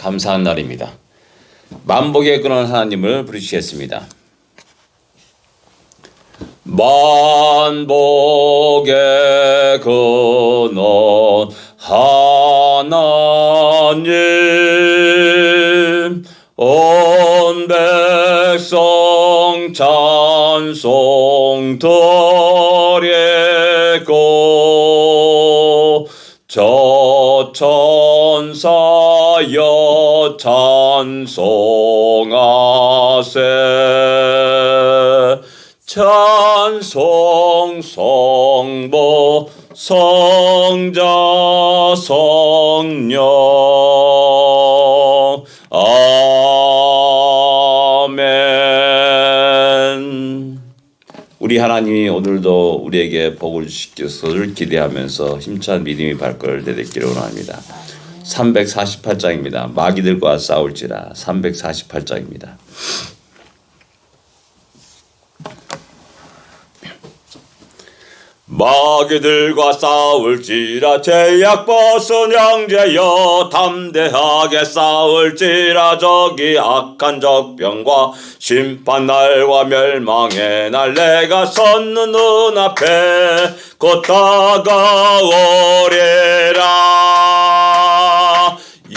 감사한 날입니다. 만복의 근원 하나님을 부르시겠습니다. 만복의 근원 하나님 온 백성 찬송 드리고 저 천사여 찬송하세. 찬송 성보 성자 성령 하나님이 오늘도 우리에게 복을 주시기를 기대하면서 힘찬 믿음의 발걸을 내딛기를 원합니다. 348장입니다. 마귀들과 싸울지라 348장입니다. 마귀들과 싸울지라 제약 벗은 형제여 담대하게 싸울지라 저기 악한 적병과 심판날과 멸망의 날 내가 섰는 눈앞에 곧 다가오리라.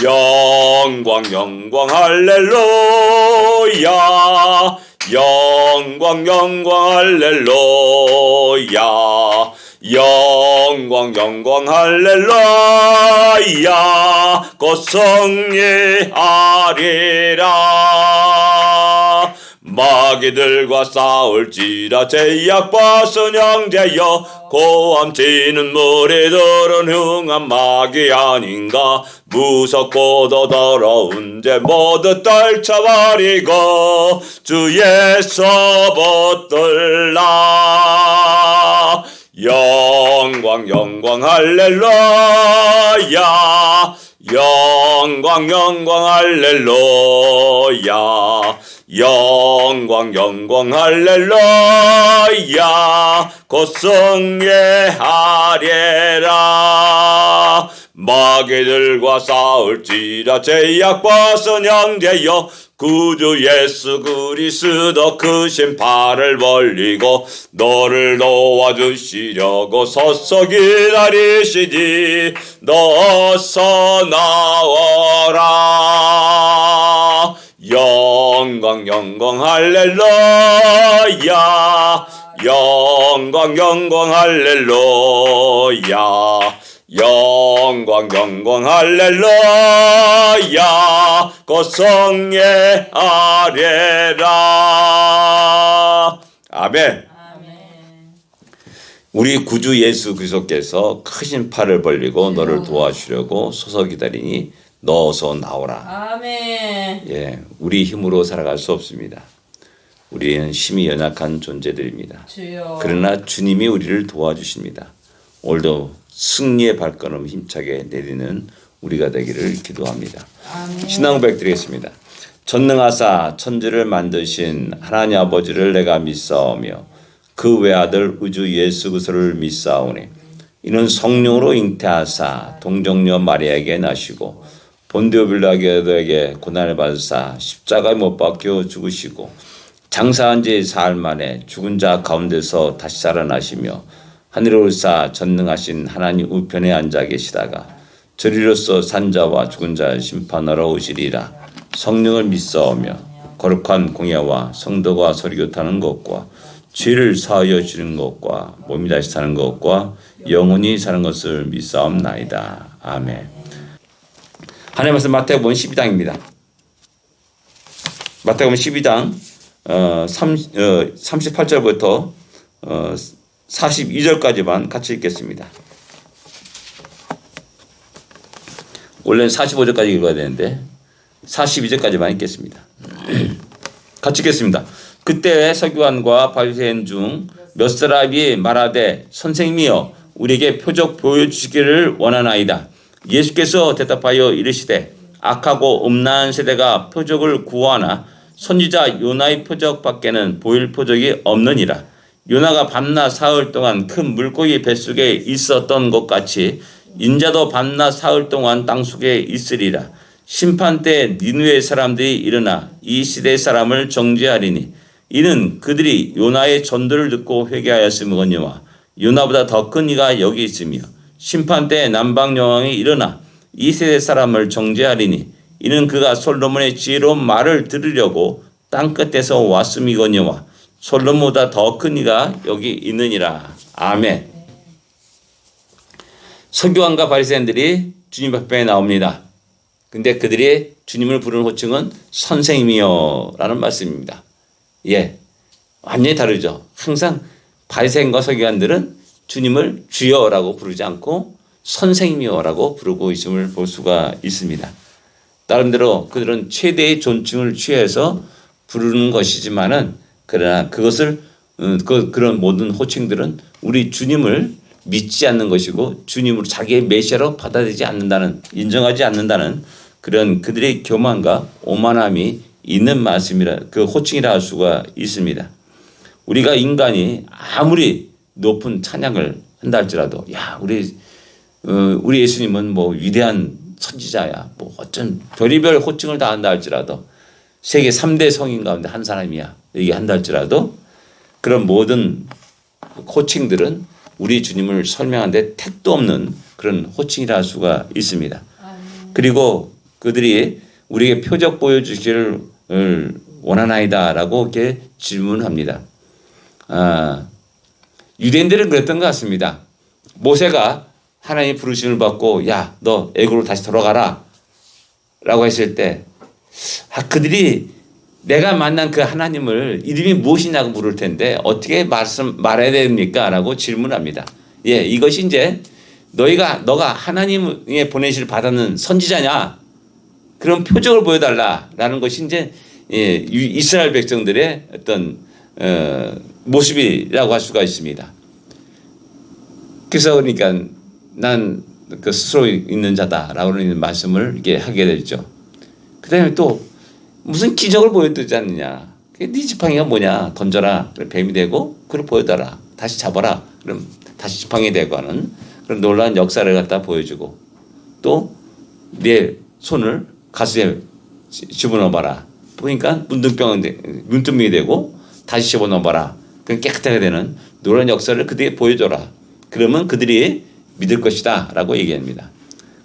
영광 영광 할렐루야 영광 영광 할렐루야. 영광 영광 할렐루야. 곧 승리하리라 마귀들과 싸울지라 제약 벗은 형제여 고함치는 무리들은 흉한 마귀 아닌가? 무섭고도 더러운 죄 모두 떨쳐버리고 주에서 붙들라. 영광 영광 할렐루야. 영광 영광 할렐루야 영광 영광 할렐루야. 곧 승리하리라. 마귀들과 싸울지라 제약 벗은 형제여. 구주 예수 그리스도 크신 팔을 벌리고 너를 도와주시려고 서서 기다리시니 너서 나와라 영광 영광 할렐루야. 영광 영광 할렐루야. 영광 영광 할렐루야. 곧 성례하리라. 아멘. 우리 구주 예수 그리스도께서 크신 팔을 벌리고 너를 도와주려고 서서 기다리니 너서 나오라 아멘. 예, 우리 힘으로 살아갈 수 없습니다. 우리는 힘이 연약한 존재들입니다. 주여. 그러나 주님이 우리를 도와주십니다. 오늘도 승리의 발걸음 힘차게 내리는 우리가 되기를 기도합니다. 아멘. 신앙백 드리겠습니다. 전능하사 천지를 만드신 하나님 아버지를 내가 믿사오며 그 외아들 우주 예수 그리스도를 믿사오니 이는 성령으로 잉태하사 동정녀 마리아에게 나시고 본디오 빌라게에게 고난을 받으사 십자가에 못 박혀 죽으시고 장사한 지 사흘 만에 죽은 자 가운데서 다시 살아나시며 하늘에 올사 전능하신 하나님 우편에 앉아 계시다가 저리로서 산자와 죽은 자를 심판하러 오시리라. 성령을 믿사오며 거룩한 공예와 성도가 서리교타는 것과 죄를 사하여 주는 것과 몸이 다시 사는 것과 영원히 사는 것을 믿사옵나이다. 아멘 하나님 말씀 마태복음 12장입니다. 마태복음 12장 어, 3, 어, 38절부터 어, 42절까지만 같이 읽겠습니다. 원래는 45절까지 읽어야 되는데 42절까지만 읽겠습니다. 같이 읽겠습니다. 그때 서기관과 바리새인 중 몇 사람이 말하되 선생님이여 우리에게 표적 보여주시기를 원하나이다. 예수께서 대답하여 이르시되 악하고 음란한 세대가 표적을 구하나 선지자 요나의 표적밖에는 보일 표적이 없느니라. 요나가 밤낮 사흘 동안 큰 물고기 뱃속에 있었던 것 같이 인자도 밤낮 사흘 동안 땅속에 있으리라. 심판 때 니누의 사람들이 일어나 이 시대 사람을 정죄하리니 이는 그들이 요나의 전도를 듣고 회개하였음이거니와 요나보다 더 큰 이가 여기 있으며 심판 때 남방 여왕이 일어나 이 세대 사람을 정죄하리니 이는 그가 솔로몬의 지혜로운 말을 들으려고 땅 끝에서 왔음이거니와 솔로몬보다 더 큰 이가 여기 있느니라 아멘. 서기관과 바리새인들이 주님 앞에 나옵니다. 근데 그들이 주님을 부르는 호칭은 선생님이여라는 말씀입니다. 예, 완전히 다르죠. 항상 바리새인과 서기관들은 주님을 주여라고 부르지 않고 선생님이여라고 부르고 있음을 볼 수가 있습니다. 나름대로 그들은 최대의 존칭을 취해서 부르는 것이지만은 그러나 그것을 음, 그, 그런 모든 호칭들은 우리 주님을 믿지 않는 것이고 주님으로 자기의 메시아로 받아들이지 않는다는 인정하지 않는다는 그런 그들의 교만과 오만함이 있는 말씀이라 그 호칭이라 할 수가 있습니다. 우리가 인간이 아무리 높은 찬양을 한다 할지라도 야 우리 어, 우리 예수님은 뭐 위대한 선지자야 뭐 어쩐 별의별 호칭을 다 한다 할지라도 세계 3대 성인 가운데 한 사람이야 얘기한다 할지라도 그런 모든 호칭들은 우리 주님을 설명하는데 택도 없는 그런 호칭이라 할 수가 있습니다. 그리고 그들이 우리에게 표적 보여주기를 원하나이다라고 이렇게 질문합니다. 아, 유대인들은 그랬던 것 같습니다. 모세가 하나님 부르심을 받고 야 너 애굽으로 다시 돌아가라 라고 했을 때 아, 그들이 내가 만난 그 하나님을 이름이 무엇이냐고 물을 텐데 어떻게 말씀 말해야 됩니까? 라고 질문합니다. 예, 이것이 이제 너희가 너가 하나님의 보내실 받았는 선지자냐? 그런 표적을 보여달라라는 것이 이제 예, 이스라엘 백성들의 어떤 어, 모습이라고 할 수가 있습니다. 그래서 그러니까 난 그 스스로 있는 자다라고 하는 말씀을 이렇게 하게 되죠. 그 다음에 또 무슨 기적을 보여주지 않느냐. 네 지팡이가 뭐냐. 던져라. 그럼 뱀이 되고 그걸 보여달라. 다시 잡아라. 그럼 다시 지팡이 되고 하는 그런 놀라운 역사를 갖다 보여주고 또 내 손을 가슴에 집어넣어봐라. 보니까 문둥병 문둥병이 되고 다시 집어넣어봐라. 그럼 깨끗하게 되는 놀라운 역사를 그들에게 보여줘라. 그러면 그들이 믿을 것이다. 라고 얘기합니다.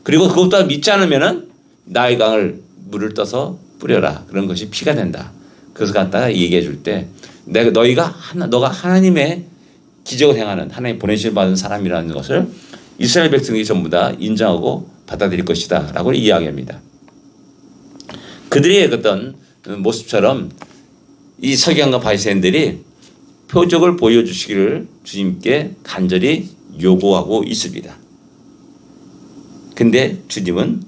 그리고 그것도 믿지 않으면은 나의 강을 물을 떠서 뿌려라. 그런 것이 피가 된다. 그래서 갖다가 얘기해 줄 때 내가 너희가 하나 너가 하나님의 기적을 행하는 하나님 보내실 받은 사람이라는 것을 이스라엘 백성이 전부 다 인정하고 받아들일 것이다 라고 이야기합니다. 그들의 어떤 모습처럼 이 서기관과 바리새인들이 표적을 보여주시기를 주님께 간절히 요구하고 있습니다. 근데 주님은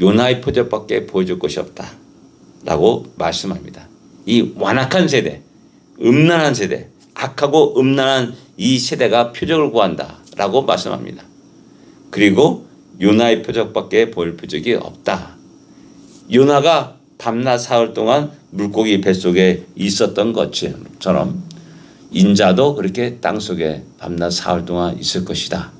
요나의 표적밖에 보여줄 것이 없다. 라고 말씀합니다. 이 완악한 세대, 음란한 세대, 악하고 음란한 이 세대가 표적을 구한다. 라고 말씀합니다. 그리고 요나의 표적밖에 보일 표적이 없다. 요나가 밤낮 사흘 동안 물고기 뱃속에 있었던 것처럼 인자도 그렇게 땅 속에 밤낮 사흘 동안 있을 것이다.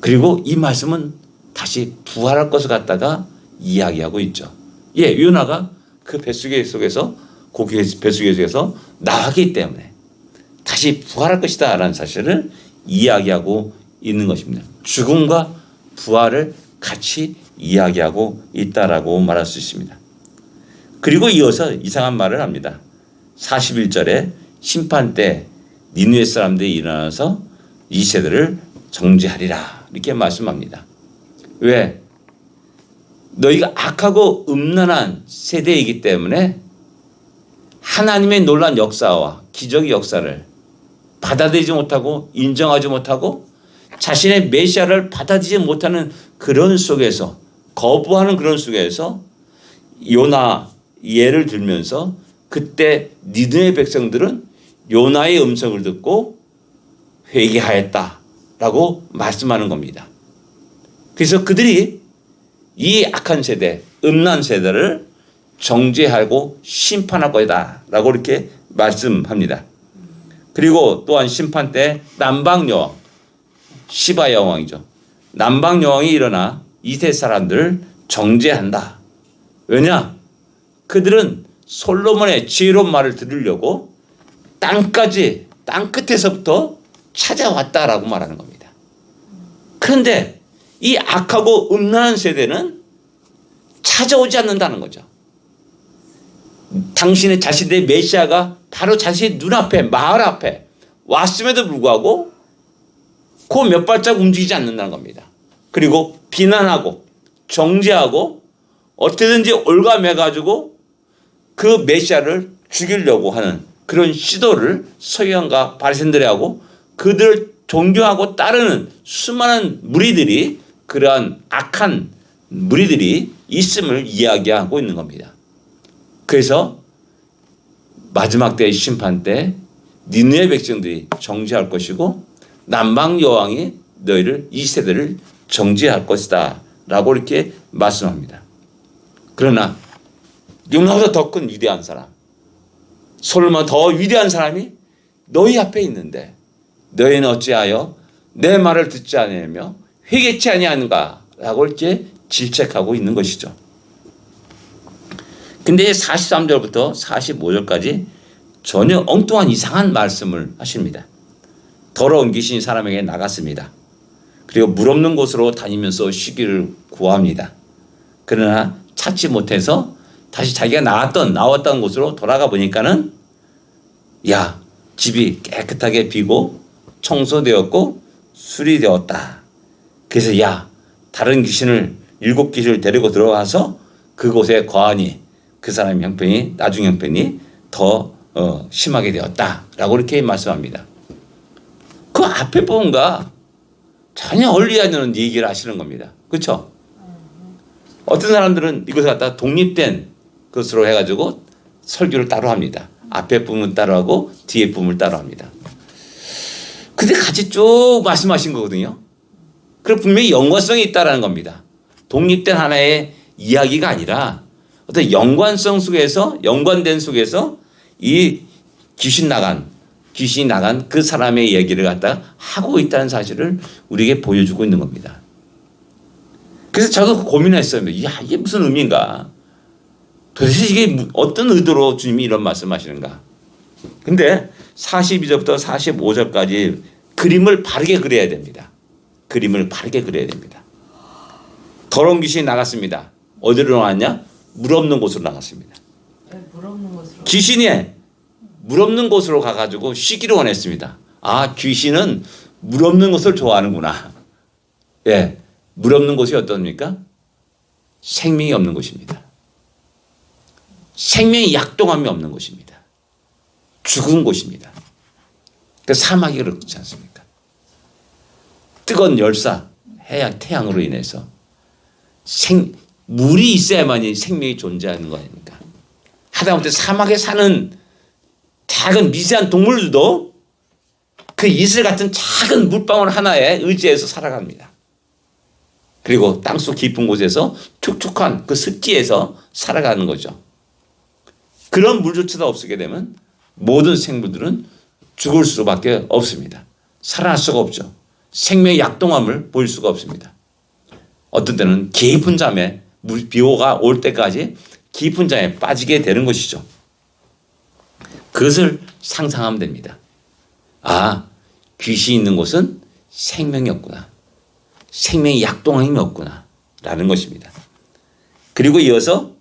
그리고 이 말씀은 다시 부활할 것을 갖다가 이야기하고 있죠. 예, 요나가 그 뱃속에 속에서 고기 뱃속에 속에서 나왔기 때문에 다시 부활할 것이다 라는 사실을 이야기하고 있는 것입니다. 죽음과 부활을 같이 이야기하고 있다라고 말할 수 있습니다. 그리고 이어서 이상한 말을 합니다. 41절에 심판 때 니누의 사람들이 일어나서 이 세대를 정죄하리라 이렇게 말씀합니다. 왜? 너희가 악하고 음란한 세대이기 때문에 하나님의 놀란 역사와 기적의 역사를 받아들이지 못하고 인정하지 못하고 자신의 메시아를 받아들이지 못하는 그런 속에서 거부하는 그런 속에서 요나 예를 들면서 그때 니드의 백성들은 요나의 음성을 듣고 회개하였다라고 말씀하는 겁니다. 그래서 그들이 이 악한 세대, 음란 세대를 정죄하고 심판할 거다라고 이렇게 말씀합니다. 그리고 또한 심판 때 남방 여왕 시바 여왕이죠. 남방 여왕이 일어나 이세 사람들을 정죄한다. 왜냐? 그들은 솔로몬의 지혜로운 말을 들으려고 땅까지 땅 끝에서부터 찾아왔다라고 말하는 겁니다. 그런데 이 악하고 음란한 세대는 찾아오지 않는다는 거죠. 당신의 자신의 메시아가 바로 자신의 눈앞에 마을 앞에 왔음에도 불구하고 그 몇 발짝 움직이지 않는다는 겁니다. 그리고 비난하고 정죄하고 어떻게든지 올가매 가지고 그 메시아를 죽이려고 하는 그런 시도를 서기관과 바리새인들이 하고 그들을 존경하고 따르는 수많은 무리들이 그러한 악한 무리들이 있음을 이야기하고 있는 겁니다. 그래서 마지막 때의 심판 때 니느의 백성들이 정죄할 것이고 남방 여왕이 너희를 이 세대를 정죄할 것이다 라고 이렇게 말씀합니다. 그러나 용나보다 더 큰 위대한 사람, 솔로몬 더 위대한 사람이 너희 앞에 있는데 너희는 어찌하여 내 말을 듣지 아니하며 회개치 아니하는가라고 이렇게 질책하고 있는 것이죠. 근데 43절부터 45절까지 전혀 엉뚱한 이상한 말씀을 하십니다. 더러운 귀신이 사람에게 나갔습니다. 그리고 물 없는 곳으로 다니면서 쉬기를 구합니다. 그러나 찾지 못해서 다시 자기가 나왔던 나왔던 곳으로 돌아가 보니까는 야 집이 깨끗하게 비고 청소되었고 수리되었다. 그래서 야 다른 귀신을 일곱 귀신을 데리고 들어가서 그곳에 거하니 그 사람의 형편이 나중 형편이 더 어, 심하게 되었다라고 이렇게 말씀합니다. 그 앞에 부분과 전혀 않는 얘기를 하시는 겁니다. 그렇죠? 어떤 사람들은 이것을 갖다 독립된 것으로 해가지고 설교를 따로 합니다. 앞에 부분 따로 하고 뒤에 부분을 따로 합니다. 근데 같이 쭉 말씀하신 거거든요. 그럼 분명히 연관성이 있다라는 겁니다. 독립된 하나의 이야기가 아니라 어떤 연관성 속에서 연관된 속에서 이 귀신 나간 귀신이 나간 그 사람의 얘기를 갖다 하고 있다는 사실을 우리에게 보여주고 있는 겁니다. 그래서 저도 고민했어요. 야 이게 무슨 의미인가? 도대체 이게 어떤 의도로 주님이 이런 말씀하시는가? 근데 42절부터 45절까지 그림을 바르게 그려야 됩니다. 그림을 바르게 그려야 됩니다. 더러운 귀신이 나갔습니다. 어디로 나갔냐? 물 없는 곳으로 나갔습니다. 네, 물 없는 곳으로. 귀신이 물 없는 곳으로 가가지고 쉬기를 원했습니다. 아, 귀신은 물 없는 곳을 좋아하는구나. 예. 물 없는 곳이 어떻습니까? 생명이 없는 곳입니다. 생명이 약동함이 없는 곳입니다. 죽은 곳입니다. 그 사막이 그렇지 않습니까? 뜨거운 열사, 해양, 태양으로 인해서 생, 물이 있어야만이 생명이 존재하는 거 아닙니까? 하다못해 사막에 사는 작은 미세한 동물들도 그 이슬 같은 작은 물방울 하나에 의지해서 살아갑니다. 그리고 땅속 깊은 곳에서 촉촉한 그 습지에서 살아가는 거죠. 그런 물조차도 없게 되면 모든 생물들은 죽을 수밖에 없습니다. 살아날 수가 없죠. 생명의 약동함을 보일 수가 없습니다. 어떤 때는 깊은 잠에 물 비호가 올 때까지 깊은 잠에 빠지게 되는 것이죠. 그것을 상상하면 됩니다. 아, 귀신이 있는 곳은 생명이 없구나. 생명이 약동함이 없구나. 라는 것입니다. 그리고 이어서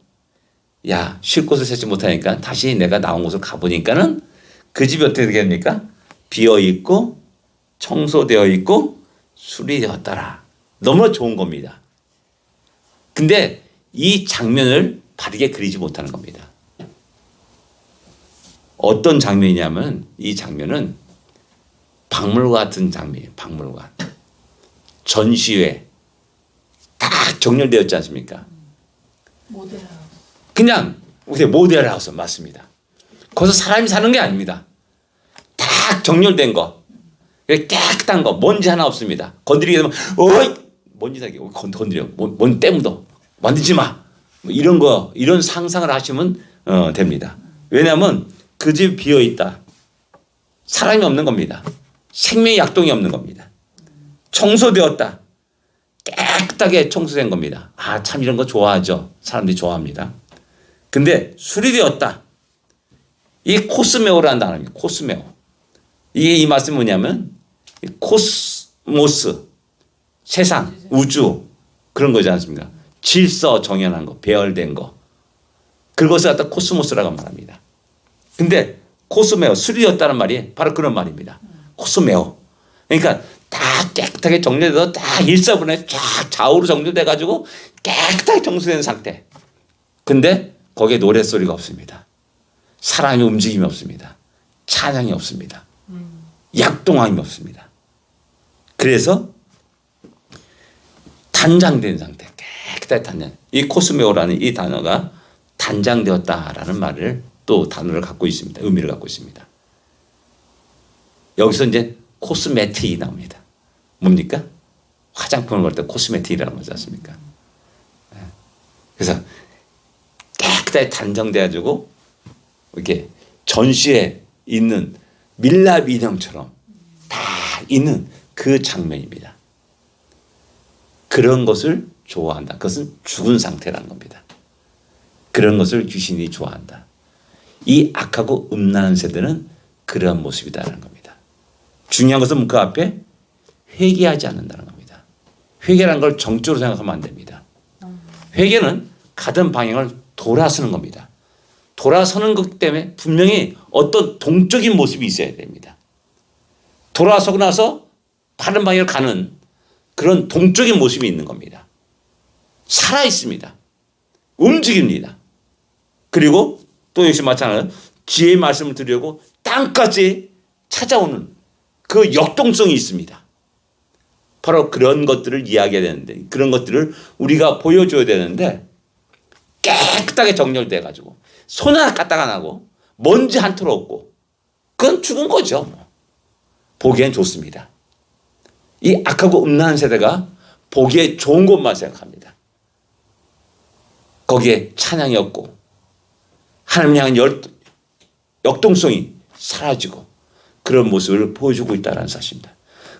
야, 쉴 곳을 찾지 못하니까 다시 내가 나온 곳을 가보니까는 그 집이 어떻게 됩니까? 비어 있고 청소되어 있고 수리되었더라. 너무 좋은 겁니다. 근데 이 장면을 바르게 그리지 못하는 겁니다. 어떤 장면이냐면 이 장면은 박물관 같은 장면이에요. 박물관. 전시회 다 정렬되었지 않습니까? 모델하우스. 그냥 우리 모델하우스 맞습니다. 거기서 사람이 사는 게 아닙니다. 딱 정렬된 거, 깨끗한 거, 먼지 하나 없습니다. 건드리게 되면 어이 먼지 건 건드려, 뭔 때묻어, 만지지 마. 뭐 이런 거 이런 상상을 하시면 어, 됩니다. 왜냐하면 그 집 비어 있다. 사람이 없는 겁니다. 생명의 약동이 없는 겁니다. 청소되었다. 깨끗하게 청소된 겁니다. 아, 참 이런 거 좋아하죠. 사람들이 좋아합니다. 근데 수리되었다. 이 코스메오라는 단어입니다. 코스메오. 이게 이 말씀이 뭐냐면 이 코스모스 세상 우주 그런 거지 않습니까? 질서 정연한 거, 배열된 거. 그것을 갖다 코스모스라고 말합니다. 근데 코스메오 수리였다는 말이 바로 그런 말입니다. 코스메오. 그러니까 다 깨끗하게 정리돼서 다 일사분해 쫙 좌우로 정리돼 가지고 깨끗하게 청소된 상태. 근데 거기에 노랫소리가 없습니다. 사람이 움직임이 없습니다. 찬양이 없습니다. 약동함이 없습니다. 그래서 단장된 상태, 깨끗하게 단장. 이 코스메오라는 이 단어가 단장되었다라는 말을 또 단어를 갖고 있습니다. 의미를 갖고 있습니다. 여기서 이제 코스메틱이 나옵니다. 뭡니까? 화장품을 걸때 코스메틱이라는 거지 않습니까? 네. 그래서 깨끗하게 단정돼가지고 이렇게 전시에 있는 밀랍 인형처럼 다 있는 그 장면입니다. 그런 것을 좋아한다. 그것은 죽은 상태라는 겁니다. 그런 것을 귀신이 좋아한다. 이 악하고 음란한 세대는 그러한 모습이다라는 겁니다. 중요한 것은 그 앞에 회개하지 않는다는 겁니다. 회개라는 걸 정적으로 생각하면 안 됩니다. 회개는 가던 방향을 돌아서는 겁니다. 돌아서는 것 때문에 분명히 어떤 동적인 모습이 있어야 됩니다. 돌아서고 나서 바른 방향을 가는 그런 동적인 모습이 있는 겁니다. 살아 있습니다. 움직입니다. 그리고 또 역시 마찬가지로 지혜의 말씀을 드리려고 땅까지 찾아오는 그 역동성이 있습니다. 바로 그런 것들을 이야기해야 되는데 그런 것들을 우리가 보여줘야 되는데 깨끗하게 정렬돼 가지고 손 하나 까딱 안 하고 먼지 한 톨 없고 그건 죽은 거죠. 뭐. 보기엔 좋습니다. 이 악하고 음란한 세대가 보기에 좋은 것만 생각합니다. 거기에 찬양이 없고 하나님 향한 열, 역동성이 사라지고 그런 모습을 보여주고 있다는 사실입니다.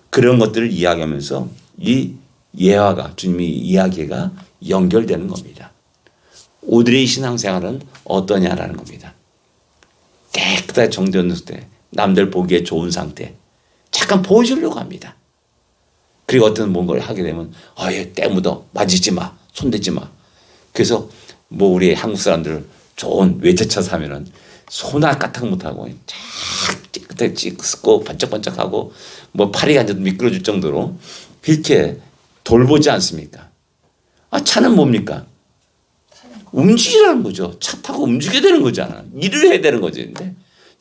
그런 것들을 이야기하면서 이 예화가 주님이 이야기가 연결되는 겁니다. 오드레이 신앙생활은 어떠냐라는 겁니다. 깨끗하게 정되었을 때 남들 보기에 좋은 상태 잠깐 보여주려고 합니다. 그리고 어떤 뭔가를 하게 되면 아예 때 묻어 만지지 마 손대지 마. 그래서 뭐 우리 한국 사람들 좋은 외제차 사면은 손을 까딱 못하고 쫙 찍고 반짝반짝하고 뭐 파리가 이제 미끄러질 정도로 그렇게 돌보지 않습니까? 아 차는 뭡니까? 움직이라는 거죠. 차 타고 움직여야 되는 거잖아. 일을 해야 되는 거지. 근데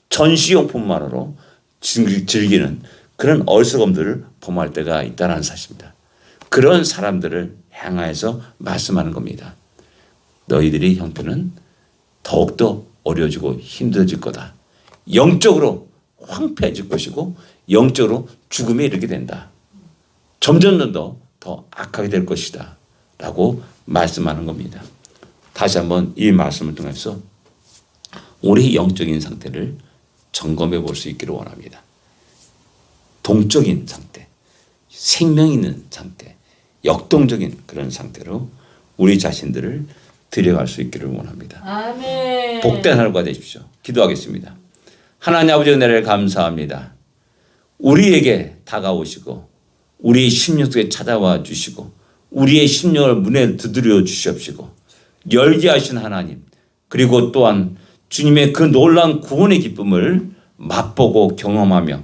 전시용품만으로 즐- 즐기는 그런 어리석음들을 범할 때가 있다는 사실입니다. 그런 사람들을 향하여서 말씀하는 겁니다. 너희들이 형편은 더욱더 어려워지고 힘들어질 거다. 영적으로 황폐해질 것이고 영적으로 죽음에 이르게 된다. 점점 더, 더 악하게 될 것이다. 라고 말씀하는 겁니다. 다시 한번 이 말씀을 통해서 우리 영적인 상태를 점검해 볼 수 있기를 원합니다. 동적인 상태, 생명 있는 상태, 역동적인 그런 상태로 우리 자신들을 들여갈 수 있기를 원합니다. 아멘. 복된 하루가 되십시오. 기도하겠습니다. 하나님 아버지 은혜를 감사합니다. 우리에게 다가오시고 우리의 심령 속에 찾아와 주시고 우리의 심령을 문에 두드려 주시옵시고 열게 하신 하나님 그리고 또한 주님의 그 놀라운 구원의 기쁨을 맛보고 경험하며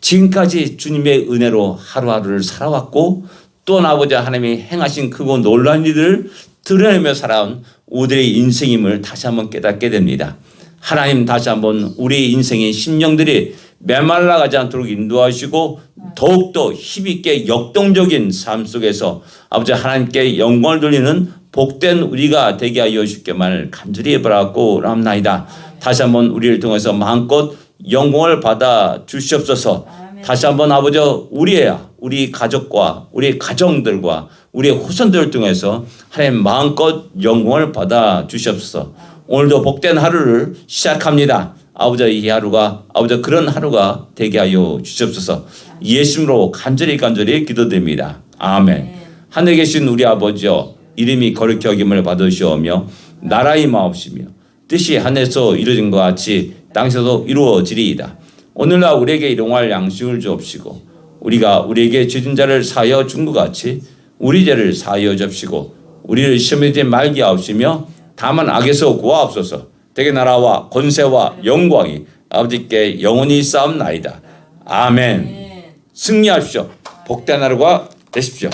지금까지 주님의 은혜로 하루하루를 살아왔고 또한 아버지 하나님이 행하신 크고 놀라운 일을 드러내며 살아온 우리의 인생임을 다시 한번 깨닫게 됩니다. 하나님 다시 한번 우리 인생의 심령들이 메말라 가지 않도록 인도하시고 더욱더 힘있게 역동적인 삶 속에서 아버지 하나님께 영광을 돌리는 복된 우리가 되게 하여 주께만을 간절히 바라고 람나이다. 다시 한번 우리를 통해서 마음껏 영광을 받아 주시옵소서. 다시 한번 아버지 우리의 우리 가족과 우리 가정들과 우리의 후손들을 통해서 하나님 마음껏 영광을 받아 주시옵소서. 오늘도 복된 하루를 시작합니다. 아버지 이 하루가 아버지 그런 하루가 되게 하여 주시옵소서. 예수님으로 간절히 간절히 기도드립니다. 아멘. 하늘에 계신 우리 아버지여 이름이 거룩히 여김을 받으시오며 나라의 마옵시며 뜻이 하늘에서 이루어진 것 같이 땅에서도 이루어지리이다. 오늘날 우리에게 일용할 양식을 주옵시고 우리가 우리에게 죄진 자를 사하여 준 것 같이 우리 죄를 사하여 접시고 우리를 시험에 말게 하옵시며 다만 악에서 구하옵소서 대개 나라와 권세와 영광이 아버지께 영원히 싸움나이다. 아멘. 승리하십시오. 복된 하루가 되십시오.